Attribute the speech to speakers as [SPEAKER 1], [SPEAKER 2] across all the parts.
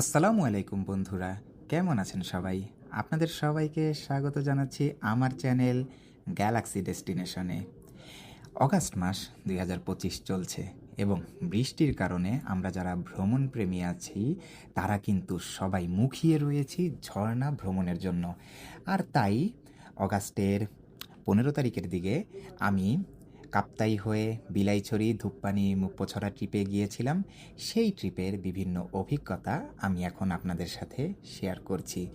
[SPEAKER 1] আসসালামু আলাইকুম বন্ধুরা, কেমন আছেন সবাই? আপনাদের সবাইকে স্বাগত জানাচ্ছি আমার চ্যানেল গ্যালাক্সি ডেস্টিনেশনে। অগাস্ট মাস দুই হাজার পঁচিশ চলছে এবং বৃষ্টির কারণে আমরা যারা ভ্রমণ প্রেমী আছি, তারা কিন্তু সবাই মুখিয়ে রয়েছি ঝর্ণা ভ্রমণের জন্য। আর তাই অগাস্টের পনেরো তারিখের দিকে আমি কাপ্তাই হয়ে বিলাইছড়ি ধূপপানি মুপ্পছড়া ট্রিপে গিয়েছিলাম। সেই ট্রিপের বিভিন্ন অভিজ্ঞতা আমি এখন আপনাদের সাথে শেয়ার করছি।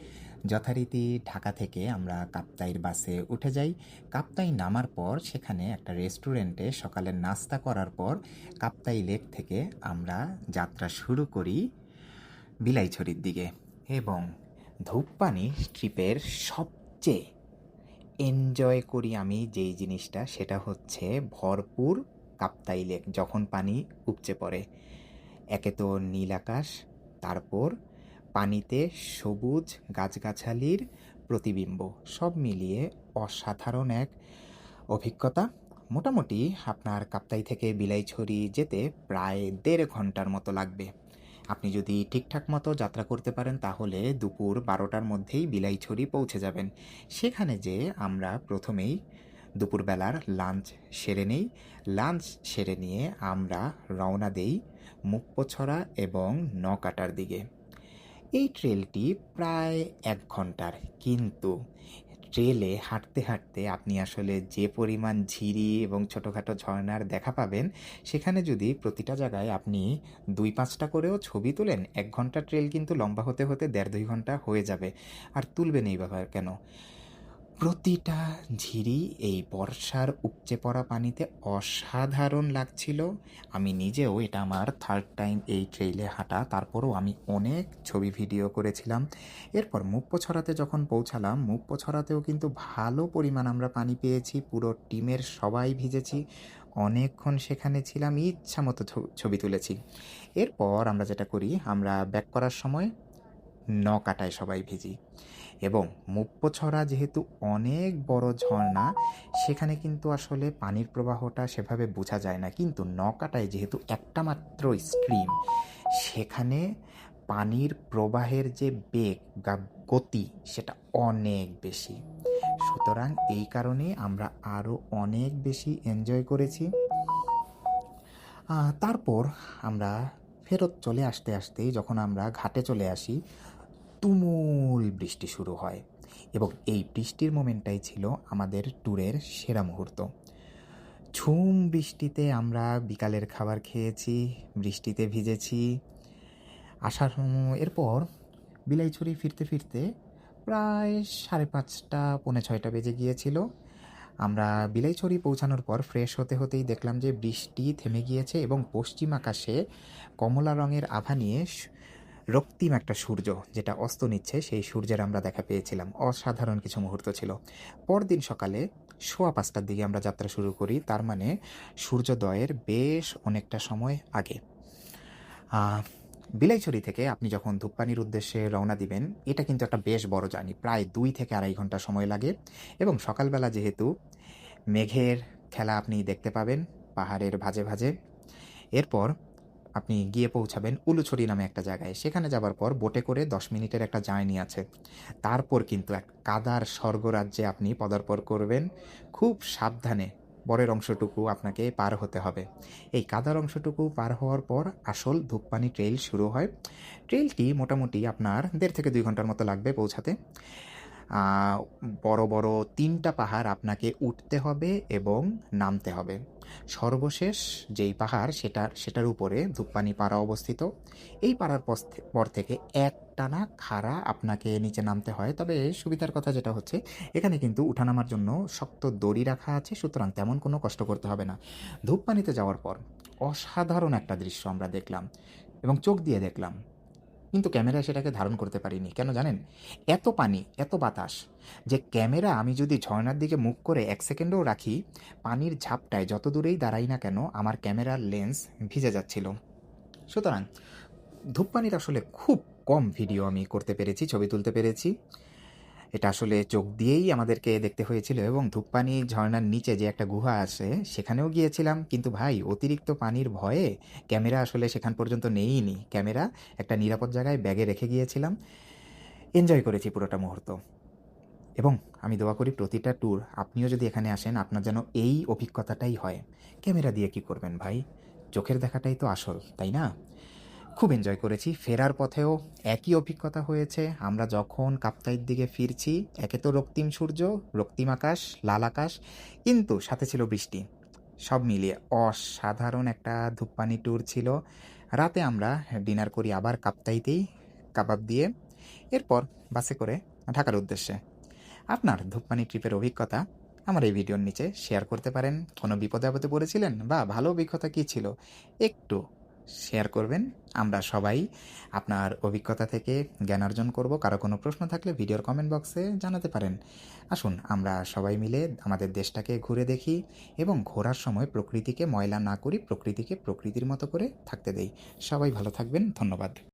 [SPEAKER 1] যথারীতি ঢাকা থেকে আমরা কাপ্তাইয়ের বাসে উঠে যাই। কাপ্তাই নামার পর সেখানে একটা রেস্টুরেন্টে সকালের নাস্তা করার পর কাপ্তাই লেক থেকে আমরা যাত্রা শুরু করি বিলাইছড়ির দিকে এবং ধূপপানি ট্রিপের সবচেয়ে এনজয় করি আমি যেই জিনিসটা, সেটা হচ্ছে ভরপুর কাপ্তাই লেক, যখন পানি উপচে পড়ে। একে তো নীল আকাশ, তারপর পানিতে সবুজ গাছগাছালির প্রতিবিম্ব, সব মিলিয়ে অসাধারণ এক অভিজ্ঞতা। মোটামুটি আপনার কাপ্তাই থেকে বিলাইছড়ি যেতে প্রায় দেড় ঘণ্টার মতো লাগবে। আপনি যদি ঠিকঠাক মতো যাত্রা করতে পারেন, তাহলে দুপুর বারোটার মধ্যেই বিলাইছড়ি পৌঁছে যাবেন। সেখানে যে আমরা প্রথমেই দুপুরবেলার লাঞ্চ সেরে নেই। লাঞ্চ সেরে নিয়ে আমরা রওনা দেই মুক্পছড়া এবং নকাটার দিকে। এই ট্রেলটি প্রায় এক ঘণ্টার, কিন্তু ট্রেলে হাঁটতে হাঁটতে আপনি আসলে যে পরিমাণ ঝিরি এবং ছোটোখাটো ঝর্নার দেখা পাবেন, সেখানে যদি প্রতিটা জায়গায় আপনি দুই পাঁচটা করেও ছবি তোলেন, এক ঘণ্টা ট্রেল কিন্তু লম্বা হতে হতে দেড় দুই ঘণ্টা হয়ে যাবে। আর তুলবেন এই ব্যাপার কেন? প্রতিটা ঝিরি এই বর্ষার উপচে পড়া পানিতে অসাধারণ লাগছিল। আমি নিজেও এটা আমার থার্ড টাইম এই ট্রেইলে হাঁটা, তারপরও আমি অনেক ছবি ভিডিও করেছিলাম। এরপর মুপ্পছড়াতে যখন পৌঁছালাম, মুপ্পছড়াতেও কিন্তু ভালো পরিমাণ আমরা পানি পেয়েছি, পুরো টিমের সবাই ভিজেছি, অনেকক্ষণ সেখানে ছিলাম ইচ্ছা মতো ছবি তুলেছি। এরপর আমরা যেটা করি, আমরা ব্যাক করার সময় ন কাটায় সবাই ভিজি। এবং মুপ্পছড়া যেহেতু অনেক বড় ঝর্ণা, সেখানে কিন্তু আসলে পানির প্রবাহটা সেভাবে বোঝা যায় না। কিন্তু নকাটায় যেহেতু একটা মাত্র স্ট্রিম, সেখানে পানির প্রবাহের যে বেগ বা গতি, সেটা অনেক বেশি। সুতরাং এই কারণে আমরা আরও অনেক বেশি এনজয় করেছি। তারপর আমরা ফেরত চলে আসতে আসতেই যখন আমরা ঘাটে চলে আসি তুমুল বৃষ্টি শুরু হয় এবং এই বৃষ্টির মোমেন্টটাই ছিল আমাদের ট্যুরের সেরা মুহূর্ত। ঝুম বৃষ্টিতে আমরা বিকালের খাবার খেয়েছি, বৃষ্টিতে ভিজেছি। আসার এরপর বিলাইছড়ি ফিরতে ফিরতে প্রায় সাড়ে পাঁচটা, পৌনে ছয়টা বেজে গিয়েছিল। আমরা বিলাইছড়ি পৌঁছানোর পর ফ্রেশ হতে হতেই দেখলাম যে বৃষ্টি থেমে গিয়েছে এবং পশ্চিম আকাশে কমলা রঙের আভা নিয়ে রক্তিম একটা সূর্য যেটা অস্ত নিচ্ছে, সেই সূর্যের আমরা দেখা পেয়েছিলাম। অসাধারণ কিছু মুহূর্ত ছিল। পরদিন সকালে সোয়া পাঁচটার দিকে আমরা যাত্রা শুরু করি, তার মানে সূর্যোদয়ের বেশ অনেকটা সময় আগে। বিলাইছড়ি থেকে আপনি যখন ধূপপানির উদ্দেশ্যে রওনা দিবেন, এটা কিন্তু একটা বেশ বড় জার্নি, প্রায় দুই থেকে আড়াই ঘণ্টা সময় লাগে। এবং সকালবেলা যেহেতু মেঘের খেলা আপনি দেখতে পাবেন, পাহাড়ের ভাজে ভাজে। এরপর আপনি গিয়ে পৌঁছাবেন উলুছড়ি নামে একটা জায়গায়। সেখানে যাবার পর বোটে করে দশ মিনিটের একটা জার্নি আছে। তারপর কিন্তু এক কাদার স্বর্গরাজ্যে আপনি পদার্পণ করবেন। খুব সাবধানে বরের অংশটুকু আপনাকে পার হতে হবে। এই কাদার অংশটুকু পার হওয়ার পর আসল ধূপপানি ট্রেইল শুরু হয়। ট্রেইলটি মোটামুটি আপনার দেড় থেকে দুই ঘণ্টার মতো লাগবে পৌঁছাতে। বড় বড় তিনটা পাহাড় আপনাকে উঠতে হবে এবং নামতে হবে। সর্বশেষ যেই পাহাড় সেটার সেটার উপরে ধূপপানি পাড়া অবস্থিত। এই পাড়ার পর থেকে এক টানা খাড়া আপনাকে নিচে নামতে হয়। তবে সুবিধার কথা যেটা হচ্ছে, এখানে কিন্তু উঠানামার জন্য শক্ত দড়ি রাখা আছে, সুতরাং তেমন কোনো কষ্ট করতে হবে না। ধূপপানিতে যাওয়ার পর অসাধারণ একটা দৃশ্য আমরা দেখলাম এবং চোখ দিয়ে দেখলাম। কিন্তু ক্যামেরা সেটাকে ধারণ করতে পারিনি। কেন জানেন? এত পানি, এত বাতাস যে ক্যামেরা আমি যদি ঝর্নার দিকে মুখ করে এক সেকেন্ডও রাখি, পানির ঝাপটায় যত দূরেই দাঁড়াই না কেন আমার ক্যামেরার লেন্স ভিজে যাচ্ছিল। সুতরাং ধূপপানির আসলে খুব কম ভিডিও আমি করতে পেরেছি, ছবি তুলতে পেরেছি। এটা আসলে চোখ দিয়েই আমাদেরকে দেখতে হয়েছিল এবং ধূপপানি ঝর্ণার নিচে যে একটা গুহা আছে, সেখানেও গিয়েছিলাম। কিন্তু ভাই, অতিরিক্ত পানির ভয়ে ক্যামেরা আসলে সেখান পর্যন্ত নেইনি। ক্যামেরা একটা নিরাপদ জায়গায় ব্যাগে রেখে গিয়েছিলাম। এনজয় করেছি পুরোটা মুহূর্ত। এবং আমি দোয়া করি প্রতিটা ট্যুর আপনিও যদি এখানে আসেন, আপনার যেন এই অভিজ্ঞতাটাই হয়। ক্যামেরা দিয়ে কি করবেন ভাই? চোখের দেখাটাই তো আসল, তাই না? খুব এনজয় করেছি। ফেরার পথেও একই অভিজ্ঞতা হয়েছে। আমরা যখন কাপ্তাইয়ের দিকে ফিরছি, একে তো রক্তিম সূর্য, রক্তিম আকাশ, লাল আকাশ, কিন্তু সাথে ছিল বৃষ্টি। সব মিলিয়ে অসাধারণ একটা ধূপপানি ট্যুর ছিল। রাতে আমরা ডিনার করি আবার কাপ্তাইতেই কাবাব দিয়ে। এরপর বাসে করে ঢাকার উদ্দেশ্যে। আপনার ধূপপানি ট্রিপের অভিজ্ঞতা আমার এই ভিডিওর নিচে শেয়ার করতে পারেন। কোনো বিপদে আপদে পড়েছিলেন বা ভালো অভিজ্ঞতা কী ছিল? একটু শেয়ার করবেন। আমরা সবাই আপনার অভিজ্ঞতা থেকে জ্ঞান অর্জন করব। কারও কোনো প্রশ্ন থাকলে ভিডিওর কমেন্ট বক্সে জানাতে পারেন। আসুন, আমরা সবাই মিলে আমাদের দেশটাকে ঘুরে দেখি এবং ঘোরার সময় প্রকৃতিকে ময়লা না করি, প্রকৃতিকে প্রকৃতির মতো করে থাকতে দেই। সবাই ভালো থাকবেন। ধন্যবাদ।